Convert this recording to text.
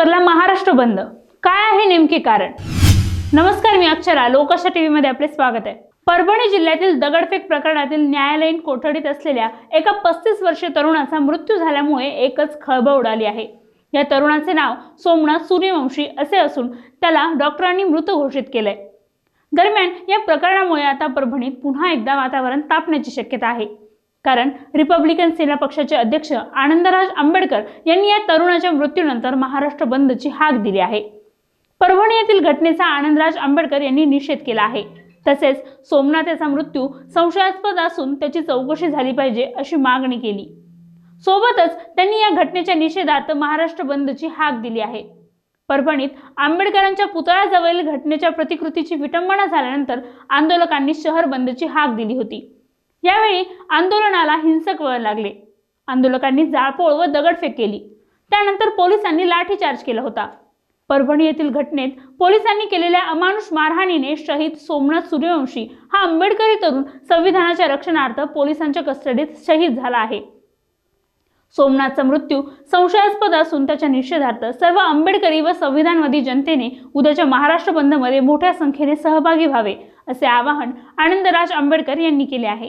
ऑक्टोबरला महाराष्ट्र बंद. काय आहे नेमके कारण? नमस्कार मी अक्षरा. लोकशा टीव्ही मध्ये आपले स्वागत आहे. परभणी जिल्ह्यातील दगडफेक प्रकरणातील न्यायालयीन कोठडीत असलेल्या एका पस्तीस वर्षीय तरुणाचा मृत्यू झाल्यामुळे एकच खळबळ उडाली आहे. या तरुणाचे नाव सोमनाथ सूर्यवंशी असे असून त्याला डॉक्टरांनी मृत घोषित केलंय. दरम्यान या प्रकरणामुळे आता परभणीत पुन्हा एकदा वातावरण तापण्याची शक्यता आहे. कारण रिपब्लिकन सेना पक्षाचे अध्यक्ष आनंदराज आंबेडकर यांनी या तरुणाच्या मृत्यूनंतर महाराष्ट्र बंदची हाक दिली आहे. परभणी येथील घटनेचा आनंदराज आंबेडकर यांनी निषेध केला आहे. तसेच सोमनाथ याचा मृत्यू संशयास्पद असून त्याची चौकशी झाली पाहिजे अशी मागणी केली. सोबतच त्यांनी या घटनेच्या निषेधात महाराष्ट्र बंदची हाक दिली आहे. परभणीत आंबेडकरांच्या पुतळ्याजवळील घटनेच्या प्रतिकृतीची विटंबना झाल्यानंतर आंदोलकांनी शहर बंदची हाक दिली होती. यावेळी आंदोलनाला हिंसक वळण लागले. आंदोलकांनी जाळपोळ व दगडफेक केली. त्यानंतर पोलिसांनी लाठीचार्ज केला होता. परभणी येथील घटनेत पोलिसांनी केलेल्या अमानुष मारहाणीने शहीद सोमनाथ सूर्यवंशी हा आंबेडकरी तरुण संविधानाच्या रक्षणार्थ पोलिसांच्या कस्टडीत शहीद झाला आहे. सोमनाथचा मृत्यू संशयास्पद असून त्याच्या निषेधार्थ सर्व आंबेडकरी व संविधानवादी जनतेने उद्याच्या महाराष्ट्र बंदमध्ये मोठ्या संख्येने सहभागी व्हावे असे आवाहन आनंदराज आंबेडकर यांनी केले आहे.